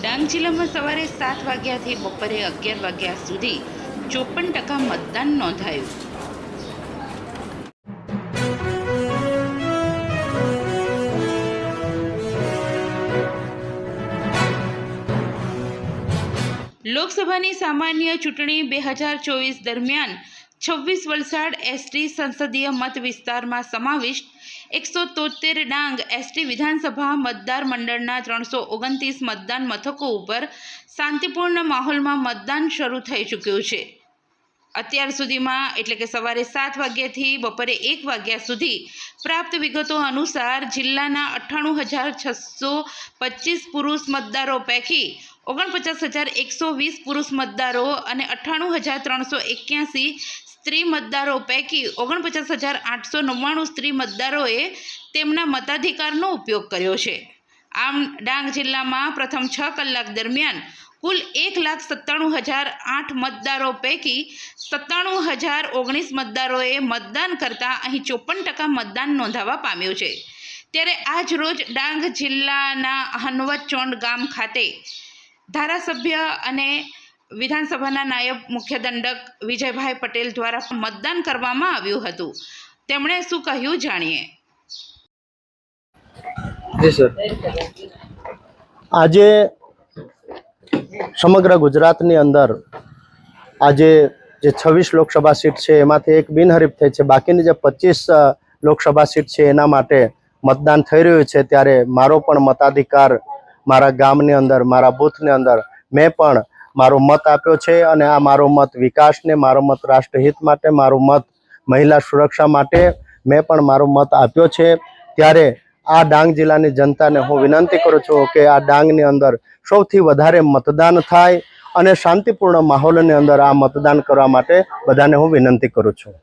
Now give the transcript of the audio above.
ડાંગ જિલ્લામાં સવારે સાત વાગ્યાથી બપોરે અગિયાર વાગ્યા સુધી ચોપન ટકા મતદાન નોંધાયું. લોકસભાની સામાન્ય ચૂંટણી બે હજાર ચોવીસ દરમિયાન છવ્વીસ વલસાડ એસટી સંસદીય મત વિસ્તારમાં સમાવિષ્ટ એકસો તોતેર ડાંગ એસટી વિધાનસભા મતદાર મંડળના ત્રણસો ઓગણત્રીસ મતદાન મથકો ઉપર શાંતિપૂર્ણ માહોલમાં મતદાન શરૂ થઈ ચૂક્યું છે. અત્યાર સુધીમાં એટલે કે સવારે સાત વાગ્યાથી બપોરે એક વાગ્યા સુધી પ્રાપ્ત વિગતો અનુસાર જિલ્લાના અઠ્ઠાણું હજાર છસો પચીસ પુરુષ મતદારો પૈકી ઓગણપચાસ હજાર એકસો વીસ પુરુષ મતદારો અને અઠ્ઠાણું હજાર ત્રણસો એક્યાસી સ્ત્રી મતદારો પૈકી ઓગણપચાસ હજાર આઠસો નવ્વાણું સ્ત્રી મતદારોએ તેમના મતાધિકારનો ઉપયોગ કર્યો છે. આમ, ડાંગ જિલ્લામાં પ્રથમ છ કલાક દરમિયાન કુલ એક લાખ સત્તાણું હજાર આઠ મતદારો પૈકી સત્તાણું હજાર ઓગણીસ મતદારોએ મતદાન કરતાં અહીં ચોપન ટકા મતદાન નોંધાવા પામ્યું છે. ત્યારે આજ રોજ ડાંગ જિલ્લાના હનવચોંડ ગામ ખાતે ધારાસભ્ય અને વિધાનસભાના નાયબ મુખ્ય દંડક વિજયભાઈ પટેલ દ્વારા મતદાન કરવામાં આવ્યું હતું. તેમણે શું કહ્યું જાણીએ? આજે સમગ્ર ગુજરાતની અંદર આજે જે છવ્વીસ લોકસભા સીટ છે, એમાંથી એક બિનહરીફ થઈ છે. બાકીની જે પચીસ લોકસભા સીટ છે, એના માટે મતદાન થઈ રહ્યું છે. ત્યારે મારો પણ મતાધિકાર મારા ગામની અંદર, મારા બૂથની અંદર. મેં પણ મારો મત આપ્યો છે અને આ મારો મત વિકાસને, મારો મત રાષ્ટ્રહિત માટે, મારો મત મહિલા સુરક્ષા માટે મેં પણ મારો મત આપ્યો છે. ત્યારે આ ડાંગ જિલ્લાની જનતાને હું વિનંતી કરું છું કે આ ડાંગની અંદર સૌથી વધારે મતદાન થાય અને શાંતિપૂર્ણ માહોલની અંદર આ મતદાન કરવા માટે બધાને હું વિનંતી કરું છું.